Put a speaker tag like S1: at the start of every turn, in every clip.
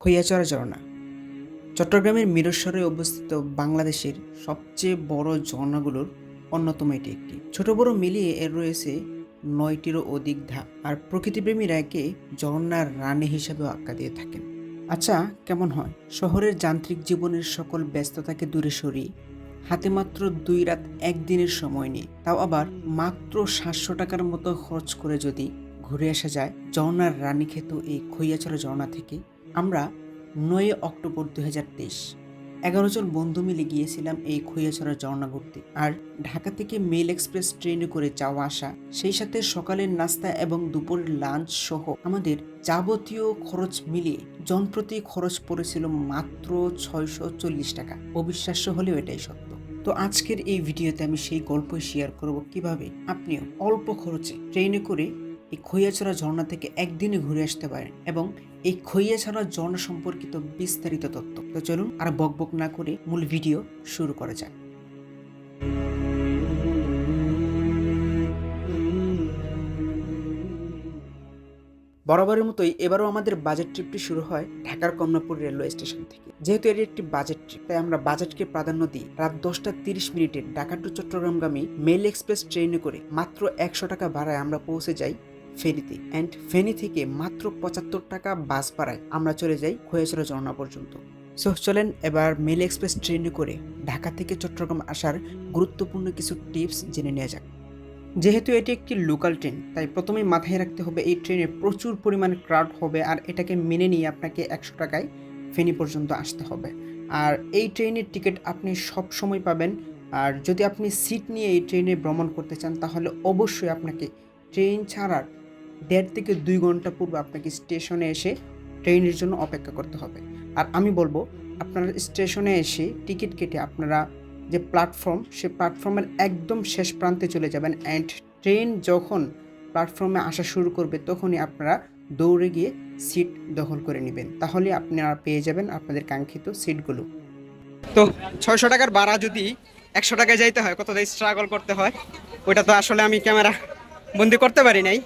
S1: খৈয়াচড়া ঝর্ণা চট্টগ্রামের মিরস্বরে অবস্থিত বাংলাদেশের সবচেয়ে বড় ঝর্ণাগুলোর অন্যতম এটি একটি। ছোট বড় মিলিয়ে এর রয়েছে নয়টিরও অধিক ধাপ আর প্রকৃতিপ্রেমীরা একে ঝর্ণার রানী হিসাবেও আখ্যা দিয়ে থাকেন। আচ্ছা কেমন হয়? শহরের যান্ত্রিক জীবনের সকল ব্যস্ততাকে দূরে সরিয়ে হাতে মাত্র দুই রাত একদিনের সময় নিয়ে, তাও আবার মাত্র সাতশো টাকার মতো খরচ করে যদি ঘুরে আসা যায় ঝর্ণার রানীক্ষেত এই খৈয়াচড়া ঝর্ণা থেকে আমরা নয় অক্টোবর দু হাজার তেইশ। এগারো জন বন্ধু মিলে গিয়েছিলাম এই খৈয়াছড়া ঝর্ণা ঘুরতে। আর ঢাকা থেকে মেল এক্সপ্রেস ট্রেনে করে যাওয়া আসা, সেই সাথে সকালের নাস্তা এবং দুপুরের লাঞ্চ সহ আমাদের যাবতীয় খরচ মিলিয়ে জনপ্রতি খরচ পড়েছিল মাত্র ছয়শো চল্লিশ টাকা। অবিশ্বাস্য হলেও এটাই সত্য। তো আজকের এই ভিডিওতে আমি সেই গল্পই শেয়ার করব কীভাবে আপনিও অল্প খরচে ট্রেনে করে এই খৈয়াছড়া ঝর্ণা থেকে একদিনে ঘুরে আসতে পারেন এবং এই খৈয়াছড়া ঝর্ণা সম্পর্কিত বিস্তারিত তথ্য। তো চলুন আর বকবক না করে মূল ভিডিও শুরু করা যাক। বরাবরের মতোই এবারও আমাদের বাজেট ট্রিপটি শুরু হয় ঢাকার কমলাপুর রেলওয়ে স্টেশন থেকে। যেহেতু এটি একটি বাজেট ট্রিপ, তাই আমরা বাজেটকে প্রাধান্য দিই রাত দশটা তিরিশ মিনিটে ঢাকা টু চট্টগ্রামগামী মেল এক্সপ্রেস ট্রেনে করে মাত্র একশো টাকা ভাড়ায় আমরা পৌঁছে যাই ফেনীতে। অ্যান্ড ফেনী থেকে মাত্র পঁচাত্তর টাকা বাস পাড়ায় আমরা চলে যাই খোয়াছড়া ঝর্ণা পর্যন্ত। সো চলেন এবার মেল এক্সপ্রেস ট্রেনে করে ঢাকা থেকে চট্টগ্রাম আসার গুরুত্বপূর্ণ কিছু টিপস জেনে নেওয়া যাক। যেহেতু এটি একটি লোকাল ট্রেন তাই প্রথমেই মাথায় রাখতে হবে এই ট্রেনে প্রচুর পরিমাণে ক্রাউড হবে আর এটাকে মেনে নিয়ে আপনাকে একশো টাকায় ফেনী পর্যন্ত আসতে হবে। আর এই ট্রেনের টিকিট আপনি সব সময় পাবেন। আর যদি আপনি সিট নিয়ে এই ট্রেনে ভ্রমণ করতে চান, তাহলে অবশ্যই আপনাকে ট্রেন ছাড়ার দেড় থেকে দুই ঘণ্টা পূর্বে আপনাকে স্টেশনে এসে ট্রেনের জন্য অপেক্ষা করতে হবে। আর আমি বলব, আপনারা স্টেশনে এসে টিকিট কেটে আপনারা যে প্ল্যাটফর্ম, সে প্ল্যাটফর্মের একদম শেষ প্রান্তে চলে যাবেন অ্যান্ড ট্রেন যখন প্ল্যাটফর্মে আসা শুরু করবে, তখনই আপনারা দৌড়ে গিয়ে সিট দখল করে নেবেন। তাহলে আপনারা পেয়ে যাবেন আপনাদের কাঙ্ক্ষিত সিটগুলো।
S2: তো ছয়শো টাকার ভাড়া যদি একশো টাকায় যাইতে হয় কতটা স্ট্রাগল করতে হয়? ওইটা তো আসলে আমি ক্যামেরা বন্দি করতে পারি নাই।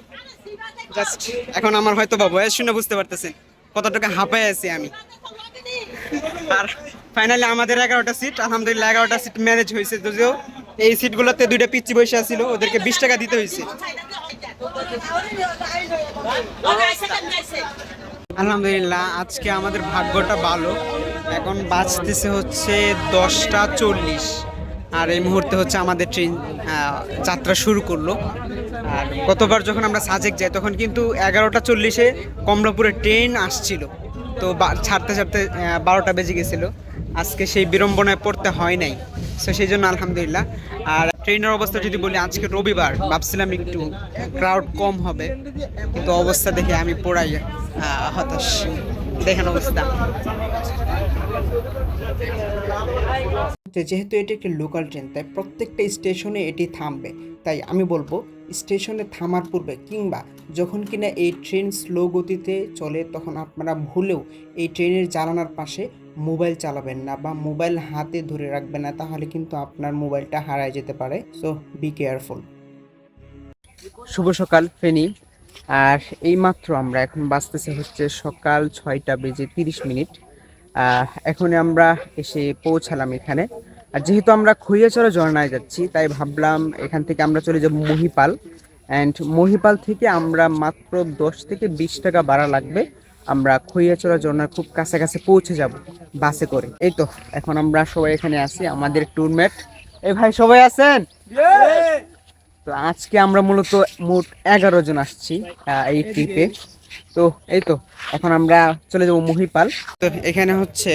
S2: জাস্ট এখন আমার হয়তো বা বয়স শুনে বুঝতে পারতেছেন কত টাকা হাঁপায় আছি আমি। আর ফাইনালি আমাদের এগারোটা সিট আলহামদুলিল্লাহ এগারোটা সিট ম্যানেজ হয়েছে যদিও। এই সিটগুলোতে দুইটা পিচ্ছি বসে ছিল ওদেরকে বিশ টাকা দিতে হয়েছে। আলহামদুলিল্লাহ, আজকে আমাদের ভাগ্যটা ভালো। এখন বাঁচতেছে হচ্ছে দশটা চল্লিশ। আর এই মুহূর্তে হচ্ছে আমাদের ট্রেন যাত্রা শুরু করল। আর গতবার যখন আমরা সাজেক যাই, তখন কিন্তু এগারোটা চল্লিশে কমলাপুরে ট্রেন আসছিল। তো ছাড়তে ছাড়তে বারোটা বেজে গেছিল। আজকে সেই বিড়ম্বনায় পড়তে হয় নাই। তো সেই জন্য আলহামদুলিল্লাহ। আর ট্রেনের অবস্থা যদি বলি, আজকে রবিবার, ভাবছিলাম একটু ক্রাউড কম হবে। কিন্তু অবস্থা দেখে আমি পড়াই হতাশ। দেখেন অবস্থা।
S1: যে যেহেতু এটি একটি লোকাল ট্রেন তাই প্রত্যেকটা স্টেশনে এটি থামবে। তাই আমি বলব স্টেশনে থামার পূর্বে কিংবা যখন কিনা এই ট্রেন স্লো গতিতে চলে, তখন আপনারা ভুলেও এই ট্রেনের জানালার পাশে মোবাইল চালাবেন না বা মোবাইল হাতে ধরে রাখবেন না, তাহলে কিন্তু আপনার মোবাইলটা হারায় যেতে পারে। সো বি কেয়ারফুল শুভ সকাল, ফেনি। আর এইমাত্র আমরা এখন বাঁচতেছে হচ্ছে সকাল ছয়টা বেজে তিরিশ মিনিট। এখন আমরা এসে পৌঁছালাম এখানে। আর যেহেতু আমরা খৈয়াচড়া ঝর্ণায় যাচ্ছি তাই ভাবলাম এখান থেকে আমরা চলে যাব মহিপাল। অ্যান্ড মহিপাল থেকে আমরা মাত্র দশ থেকে বিশ টাকা ভাড়া লাগবে। আমরা খৈয়াচড়া ঝর্ণার খুব কাছাকাছি পৌঁছে যাব বাসে করে। এই তো এখন আমরা সবাই এখানে আছি আমাদের ট্যুরমেট এই ভাই সবাই আছেন? তো আজকে আমরা মূলত মোট এগারো জন আসছি এই ট্রিপে তো এই তো, এখন আমরা চলে যাব মহিপাল।
S2: তো এখানে হচ্ছে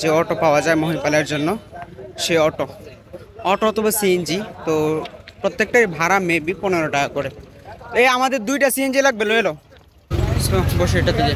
S2: যে অটো পাওয়া যায় মহিপালের জন্য, সে অটো। অটো অথবা সিএনজি তো প্রত্যেকটাই ভাড়া মেবি পনেরো টাকা করে। এই আমাদের দুইটা সিএনজি লাগবে লো। এলো বসে এটা দিকে।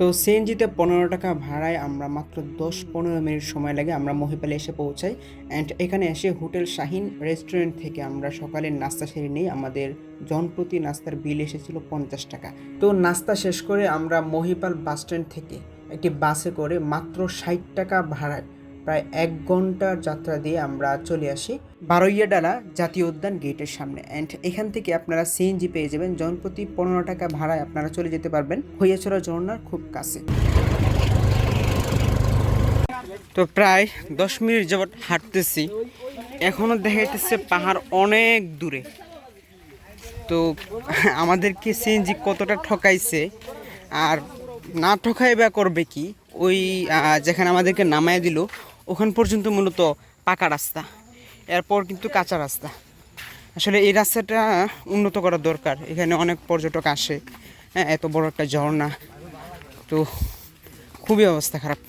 S1: তো সিএনজিতে পনেরো টাকা ভাড়ায় আমরা মাত্র দশ পনেরো মিনিট সময় লাগে আমরা মহিপালে এসে পৌঁছাই। অ্যান্ড এখানে এসে হোটেল শাহিন রেস্টুরেন্ট থেকে আমরা সকালের নাস্তা সেরে নিই। আমাদের জনপ্রতি নাস্তার বিল এসেছিল পঞ্চাশ টাকা। তো নাস্তা শেষ করে আমরা মহিপাল বাস স্ট্যান্ড থেকে একটি বাসে করে মাত্র ষাট টাকা ভাড়ায়
S3: প্রায় এক ঘণ্টার যাত্রা দিয়ে আমরা চলে আসি বারোইয়া ডালা জাতীয় উদ্যান গেটের সামনে। অ্যান্ড এখান থেকে আপনারা সিএনজি পেয়ে যাবেন। জনপ্রতি পনেরো টাকা ভাড়ায় আপনারা চলে যেতে পারবেন। হইয়াছড়া ঝর্ণার খুব কাছে।
S1: তো প্রায় দশ মিনিট যাবৎ হাঁটতেছি। এখনও দেখা যাচ্ছে পাহাড় অনেক দূরে। তো আমাদেরকে সিএনজি কতটা ঠকাইছে আর না ঠকাই বা করবে কি? ওই যেখানে আমাদেরকে নামায় দিল ওখান পর্যন্ত মূলত পাকা রাস্তা, এরপর কিন্তু কাঁচা রাস্তা। আসলে এই রাস্তাটা উন্নত করা দরকার, এখানে অনেক পর্যটক আসে হ্যাঁ এত বড় একটা ঝর্ণা, তো খুবই অবস্থা খারাপ।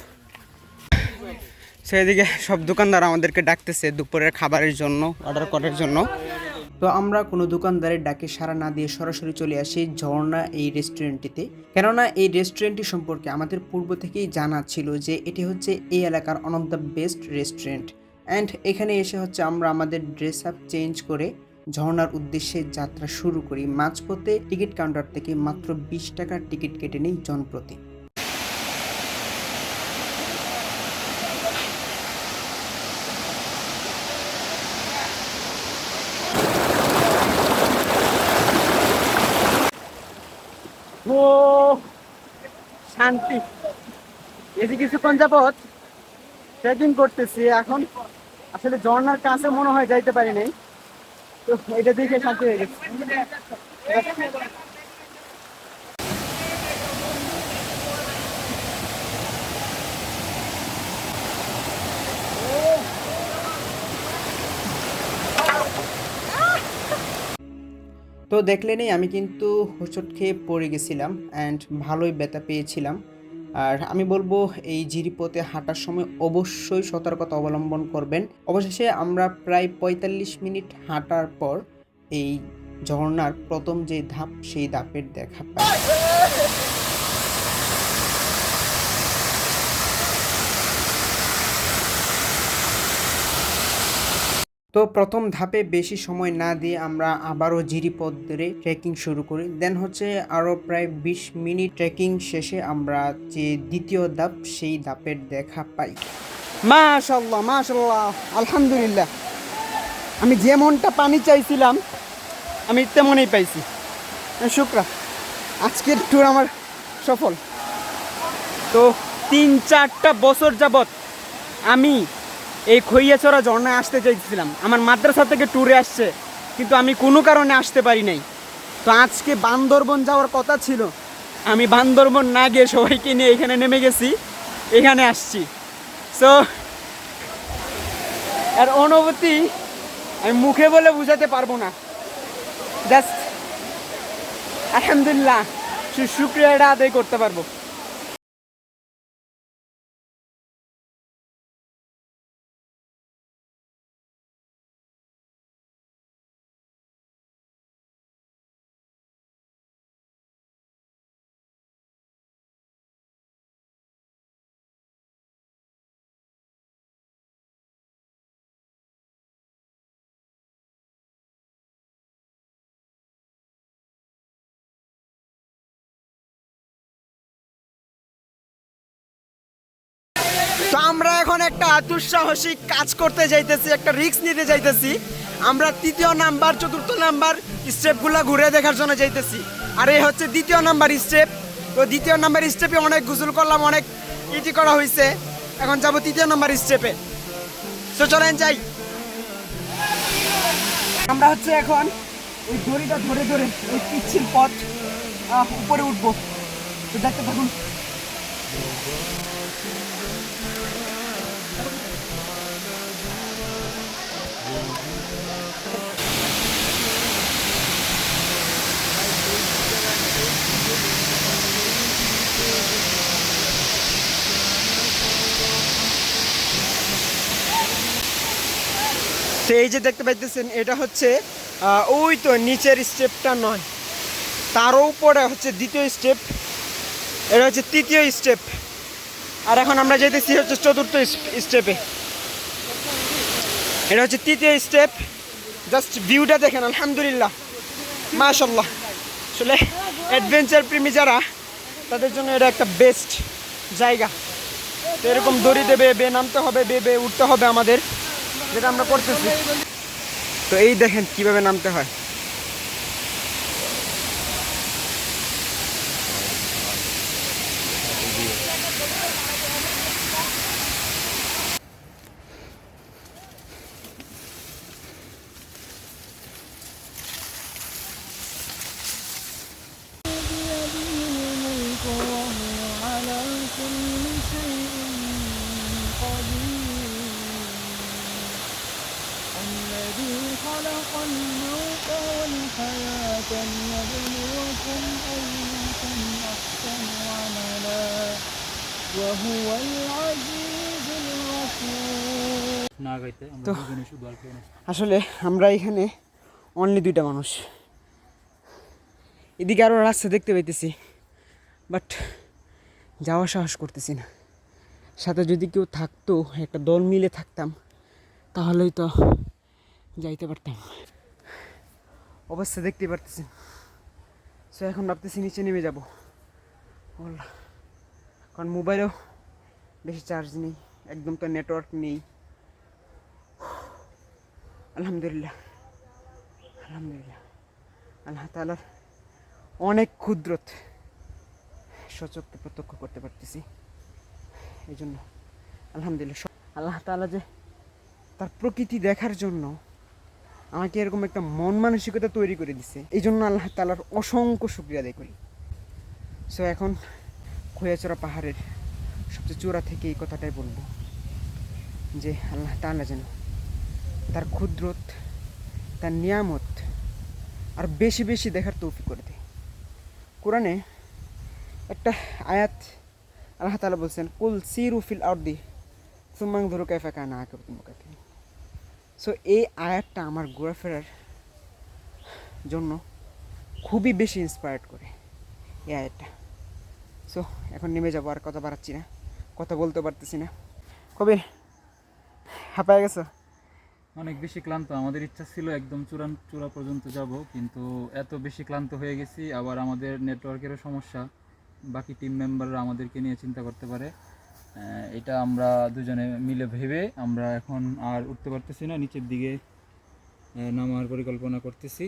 S1: সেদিকে সব দোকানদার আমাদেরকে ডাকতেছে দুপুরের খাবারের জন্য, অর্ডার করার জন্য।
S3: তো আমরা কোনো দোকানদারের ডাকে সাড়া না দিয়ে সরাসরি চলে আসি ঝর্ণা এই রেস্টুরেন্টটিতে। কেননা এই রেস্টুরেন্টটি সম্পর্কে আমাদের পূর্ব থেকেই জানা ছিল যে এটি হচ্ছে এই এলাকার one of the best restaurant and এখানে এসে হচ্ছে আমরা আমাদের ড্রেস আপ চেঞ্জ করে ঝর্ণার উদ্দেশ্যে যাত্রা শুরু করি। মাঝপথে টিকিট কাউন্টার থেকে মাত্র বিশ টাকার টিকিট কেটে নেই জনপ্রতি।
S1: শান্তি এই কিছুক্ষণ যাবৎ ট্রেকিং করতেছি, এখন আসলে ঝর্ণার কাছে মনে হয় যাইতে পারি নাই। তো এটা দেখে শান্তি হয়ে গেছে।
S3: তো দেখলেনই আমি কিন্তু হোঁচট খেয়ে পড়ে গেছিলাম অ্যান্ড ভালোই ব্যথা পেয়েছিলাম। আর আমি বলব এই জিরিপথে হাঁটার সময় অবশ্যই সতর্কতা অবলম্বন করবেন। অবশেষে আমরা প্রায় পঁয়তাল্লিশ মিনিট হাঁটার পর এই ঝর্ণার প্রথম যে ধাপ, সেই ধাপের দেখা পাই। তো প্রথম ধাপে বেশি সময় না দিয়ে আমরা আবারও জিরিপথ ধরে ট্রেকিং শুরু করি। দেন হচ্ছে আরও প্রায় বিশ মিনিট ট্রেকিং শেষে আমরা যে দ্বিতীয় ধাপ, সেই ধাপের দেখা পাই।
S1: মাশাল্লাহ মাশাল্লাহ আলহামদুলিল্লাহ। আমি যেমনটা পানি চাইছিলাম, আমি তেমনই পাইছি। শুক্রা, আজকের ট্যুর আমার সফল। তো তিন চারটা বছর যাবত আমি এই খইয়াছড়া ঝর্ণায় আসতে চাইছিলাম। আমার মাদ্রাসা থেকে ট্যুরে আসছে, কিন্তু আমি কোনো কারণে আসতে পারি নাই। তো আজকে বান্দরবন যাওয়ার কথা ছিল। আমি বান্দরবন না গিয়ে সবাইকে নিয়ে এখানে নেমে গেছি, এখানে আসছি। সো আর অনুভূতি আমি মুখে বলে বুঝাতে পারব না। জাস্ট আলহামদুলিল্লাহ শুক্রিয়াটা আদায় করতে পারব। আমরা এখন একটা দুঃসাহসিক কাজ করতে যাইতেছি, একটা রিস্ক নিতে যাইতেছি। আমরা তৃতীয় নাম্বার, চতুর্থ নাম্বার স্টেপগুলো ঘুরে দেখার জন্য যাইতেছি। আর এই হচ্ছে দ্বিতীয় নাম্বার স্টেপ তো দ্বিতীয় নাম্বার স্টেপে অনেক গুজল করলাম, অনেক ইটি করা হয়েছে এখন যাব তৃতীয় নাম্বার স্টেপে তো চলেন যাই। আমরা হচ্ছে এখন ওই দড়িটা ধরে ধরে ওই পিচ্ছিল পথ উপরে উঠবো। তো দেখতে থাকুন। তো এই যে দেখতে পাইতেছেন, এটা হচ্ছে ওই তো নিচের স্টেপটা নয়। তারও উপরে হচ্ছে দ্বিতীয় স্টেপ এটা হচ্ছে তৃতীয় স্টেপ আর এখন আমরা যেতেছি হচ্ছে চতুর্থ স্টেপে এটা হচ্ছে তৃতীয় স্টেপ জাস্ট ভিউটা দেখেন, আলহামদুলিল্লাহ। মাশাল্লাহ আসলে অ্যাডভেঞ্চার প্রেমী যারা, তাদের জন্য এটা একটা বেস্ট জায়গা। তো এরকম দড়ি দেবে, বে নামতে হবে, বে বে উঠতে হবে আমাদের। যেটা আমরা করতেছি তো এই দেখেন কীভাবে নামতে হয়।
S4: خلق الموت والحياة ليبلوكم أيكم أحسن عملا وهو العزيز الغفور
S5: না গাইতে আমরা
S1: তো-
S5: দুজনে শুধু আর কেউ না
S1: আসলে আমরা এখানে অনলি দুইটা মানুষ এদিকে আরও রাস্তা দেখতে পাইতেছি বাট যাওয়ার সাহস করতেছি না সাথে যদি কেউ থাকতো একটা দল মিলে থাকতাম তাহলেই তো যাইতে পারতাম। অবস্থা দেখতে পারতেছি। সো এখন ভাবতেছি নিচে নেমে যাব। কারণ মোবাইলেও বেশি চার্জ নেই, একদম তো নেটওয়ার্ক নেই। আলহামদুলিল্লাহ আলহামদুলিল্লাহ। আল্লাহ তালার অনেক ক্ষুদ্রত সচককে প্রত্যক্ষ করতে পারতেছি। এই জন্য আলহামদুলিল্লাহ আল্লাহ তালা যে তার প্রকৃতি দেখার জন্য আমাকে এরকম একটা মন মানসিকতা তৈরি করে দিছে। এই জন্য আল্লাহ তালার অসংখ্য শুক্রিয়া আদায় করি। সো এখন খোয়াচড়া পাহাড়ের সবচেয়ে চূড়া থেকে এই কথাটাই বলব যে আল্লাহ তাআলা যেন তার ক্ষুদ্রত তার নিয়ামত আর বেশি বেশি দেখার তৌফিক করে দেয়। কোরআনে একটা আয়াত আল্লাহ তালা বলছেন, কুল সিরু ফিল আর্দি সুমাং ধরু কাইফা কানা আকিবাতুল মুকাদ্দিমিন সো এই আয়াতটা আমার ঘোরাফেরার জন্য খুবই বেশি ইন্সপায়ার্ড করে, এই আয়াতটা। সো এখন নেমে যাব, আর কথা বাড়াচ্ছি না, কথা বলতে পারতেছি না। কবির, হাঁপায় গেছো?
S5: অনেক বেশি ক্লান্ত, আমাদের ইচ্ছা ছিল একদম চূড়ান, চূড়া পর্যন্ত যাব, কিন্তু এত বেশি ক্লান্ত হয়ে গেছি, আবার আমাদের নেটওয়ার্কেরও সমস্যা, বাকি টিম মেম্বাররা আমাদেরকে নিয়ে চিন্তা করতে পারে। এটা আমরা দুজনে মিলে ভেবে আমরা এখন আর উঠতে পারতেছি না, নিচের দিকে নামার পরিকল্পনা করতেছি।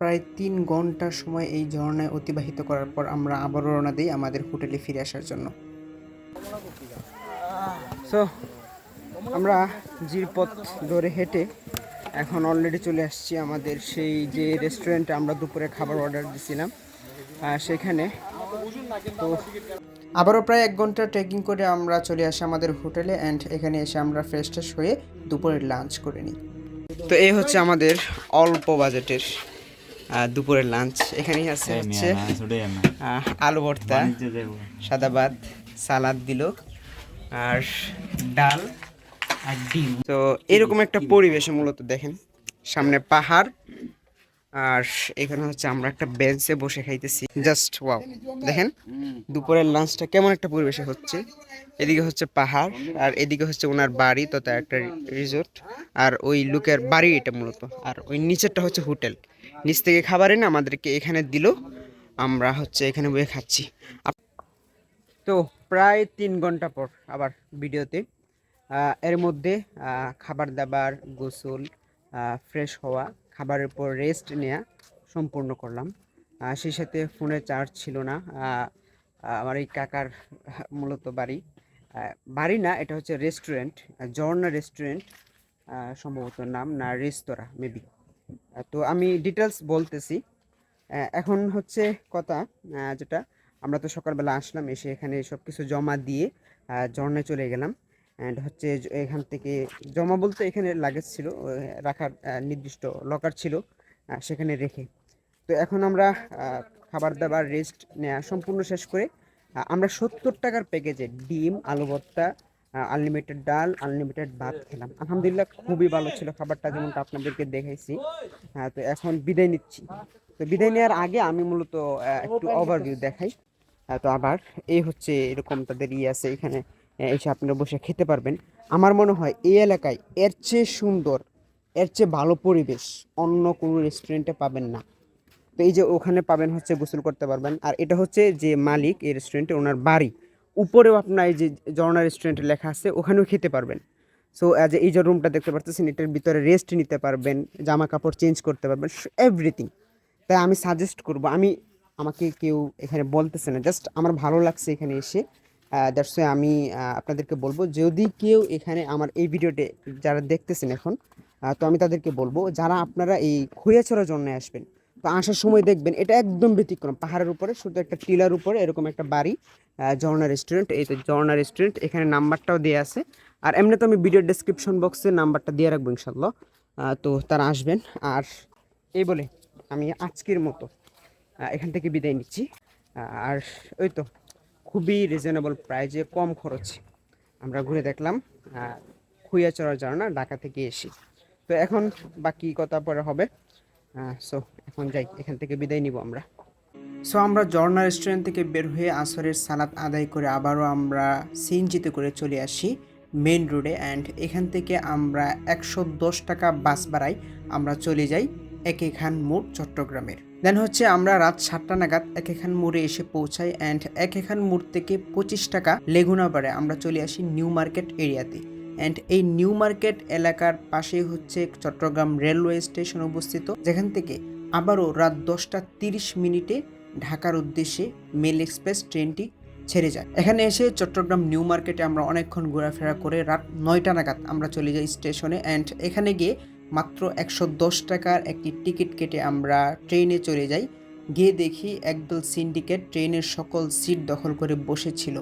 S6: প্রায় তিন ঘণ্টা সময় এই ঝর্ণায় অতিবাহিত করার পর আমরা আবারও রওনা দিই আমাদের হোটেলে ফিরে আসার জন্য।
S1: সো আমরা জিরপথ ধরে হেঁটে এখন অলরেডি চলে আসছি আমাদের সেই যে রেস্টুরেন্টে আমরা দুপুরে খাবার অর্ডার দিয়েছিলাম সেখানে। তো
S6: আবারও প্রায় এক ঘণ্টা ট্রেকিং করে আমরা চলে আসি আমাদের হোটেলে অ্যান্ড এখানে এসে আমরা ফ্রেশ ট্রেশ হয়ে দুপুরের লাঞ্চ করে নিই।
S1: তো এই হচ্ছে আমাদের অল্প বাজেটের দুপুরের লাঞ্চ এখানেই আছে হচ্ছে আলু ভর্তা সাদা ভাত সালাদ দিল। আর ডাল আর ডিম। তো এরকম একটা পরিবেশে মূলত দেখেন, সামনে পাহাড়, আর এখানে হচ্ছে আমরা একটা বেঞ্চে বসে খাইতেছি। Just wow. দেখেন, দুপুরের লাঞ্চটা কেমন একটা পরিবেশে হচ্ছে। এদিকে হচ্ছে পাহাড়, আর এদিকে হচ্ছে ওনার বাড়ি তথা একটা রিসোর্ট আর ওই লোকের বাড়ি এটা মূলত। আর ওই নিচেরটা হচ্ছে হোটেল। নিচ থেকে খাবার এনে আমাদেরকে এখানে দিল, আমরা হচ্ছে এখানে বসে খাচ্ছি। তো প্রায় তিন ঘণ্টা পর আবার ভিডিওতে। এর মধ্যে খাবার দাবার গোসল ফ্রেশ হওয়া, খাবারের পর রেস্ট নেওয়া সম্পূর্ণ করলাম। সেই সাথে ফোনে চার্জ ছিল না। আমার এই কাকার মূলত বাড়ি। বাড়ি না, এটা হচ্ছে রেস্টুরেন্ট জর্না রেস্টুরেন্ট সম্ভবত নাম না, রেস্তোরাঁ মেবি তো আমি ডিটেলস বলতেছি। এখন হচ্ছে কথা যেটা আমরা তো সকালবেলা আসলাম, এসে এখানে সব কিছু জমা দিয়ে ঝর্ণায় চলে গেলাম। অ্যান্ড হচ্ছে এখান থেকে জমা বলতে এখানে লাগেজ ছিল রাখার নির্দিষ্ট লকার ছিল সেখানে রেখে। তো এখন আমরা খাবার দাবার রেস্ট নেওয়া সম্পূর্ণ শেষ করে আমরা সত্তর টাকার প্যাকেজে ডিম, আলু ভর্তা আনলিমিটেড ডাল আনলিমিটেড ভাত খেলাম। আলহামদুলিল্লাহ খুবই ভালো ছিল খাবারটা, যেমনটা আপনাদেরকে দেখাইছি। হ্যাঁ তো এখন বিদায় নিচ্ছি। তো বিদায় নেওয়ার আগে আমি মূলত একটু ওভারভিউ দেখাই। হ্যাঁ, তো আবার এই হচ্ছে এরকম তাদের ইয়ে আছে এখানে এসে আপনারা বসে খেতে পারবেন। আমার মনে হয় এই এলাকায় এর চেয়ে সুন্দর এর চেয়ে ভালো পরিবেশ অন্য কোনো রেস্টুরেন্টে পাবেন না। তো এই যে ওখানে পাবেন হচ্ছে গোসল করতে পারবেন। আর এটা হচ্ছে যে মালিক এই রেস্টুরেন্টে ওনার বাড়ি। উপরেও আপনার এই যে ঝর্ণা রেস্টুরেন্টে লেখা আছে ওখানেও খেতে পারবেন। সো যে এই যে রুমটা দেখতে পাচ্ছেন এটার ভিতরে রেস্ট নিতে পারবেন জামা কাপড় চেঞ্জ করতে পারবেন এভরিথিং তাই আমি সাজেস্ট করব, আমি, আমাকে কেউ এখানে বলতেছে না জাস্ট আমার ভালো লাগছে এখানে এসে দ্যাটস ওয়াই আমি আপনাদেরকে বলব, যদি কেউ এখানে আমার এই ভিডিওতে যারা দেখতেছেন এখন তো আমি তাদেরকে বলব, যারা আপনারা এই খুঁয়াছড়ার জন্য আসবেন, তো আসার সময় দেখবেন, এটা একদম ব্যতিক্রম, পাহাড়ের উপরে, শুধু একটা টিলার উপরে, এরকম একটা বাড়ি ঝর্ণা রেস্টুরেন্ট এই তো ঝর্ণা রেস্টুরেন্ট এখানে নাম্বারটাও দেওয়া আছে, আর এমনি তো আমি ভিডিও ডেসক্রিপশন বক্সে নাম্বারটা দিয়ে রাখব ইনশাল্লাহ তো তারা আসবেন, আর, এই বলে। আমি আজকের মতো এখান থেকে বিদায় নিচ্ছি। আর ওই তো, খুবই রিজনেবল প্রাইজে কম খরচ। আমরা ঘুরে দেখলাম খুইয়াচড়া ঝর্ণা ঢাকা থেকে এসে। তো এখন বাকি কথা পরে হবে। সো এখন যাই, এখান থেকে বিদায় নিব আমরা। সো আমরা ঝর্ণা রেস্টুরেন্ট থেকে বের হয়ে আসরের সালাত আদায় করে আবারও আমরা সিএনজিতে করে চলে আসি মেন রোডে অ্যান্ড এখান থেকে আমরা একশো দশ টাকা বাস ভাড়াই আমরা চলে যাই। একে খান মোড় চট্টগ্রামের। দেন হচ্ছে আমরা রাত সাতটা নাগাদ একে খান মোড়ে এসে পৌঁছাই অ্যান্ড একে খান মোড় থেকে পঁচিশ টাকা লেগুনাবারে আমরা চলে আসি নিউ মার্কেট এরিয়াতে। অ্যান্ড এই নিউ মার্কেট এলাকার পাশেই হচ্ছে চট্টগ্রাম রেলওয়ে স্টেশন অবস্থিত। যেখান থেকে আবারও রাত দশটা তিরিশ মিনিটে ঢাকার উদ্দেশ্যে মেল এক্সপ্রেস ট্রেনটি ছেড়ে যায়। এখানে এসে চট্টগ্রাম নিউ মার্কেটে আমরা অনেকক্ষণ ঘোরাফেরা করে রাত নয়টা নাগাদ আমরা চলে যাই স্টেশনে অ্যান্ড এখানে গিয়ে মাত্র একশো দশ টাকার একটি টিকিট কেটে আমরা ট্রেনে চলে যাই। গিয়ে দেখি একদল সিন্ডিকেট ট্রেনের সকল সিট দখল করে বসেছিল।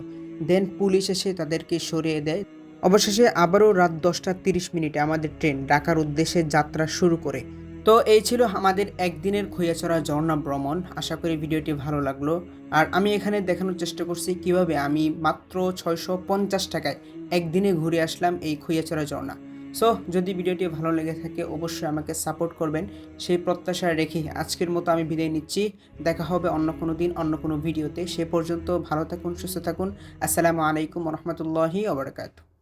S1: দেন পুলিশ এসে তাদেরকে সরিয়ে দেয়। অবশেষে আবারও রাত দশটা তিরিশ মিনিটে আমাদের ট্রেন ঢাকার উদ্দেশ্যে যাত্রা শুরু করে। তো এই ছিল আমাদের একদিনের খৈয়াছড়া ঝর্ণা ভ্রমণ। আশা করি ভিডিওটি ভালো লাগল। আর আমি এখানে দেখানোর চেষ্টা করছি কীভাবে আমি মাত্র ছয়শো পঞ্চাশ টাকায় একদিনে ঘুরে আসলাম এই খৈয়াছড়া ঝর্ণা। সো যদি ভিডিওটি ভালো লেগে থাকে, অবশ্যই আমাকে সাপোর্ট করবেন। সেই প্রত্যাশা রেখে আজকের মতো আমি বিদায় নিচ্ছি। দেখা হবে অন্য কোনো দিন, অন্য কোনো ভিডিওতে। সে পর্যন্ত ভালো থাকুন, সুস্থ থাকুন। আসসালামু আলাইকুম রহমতুল্লাহি ওবরাকাতু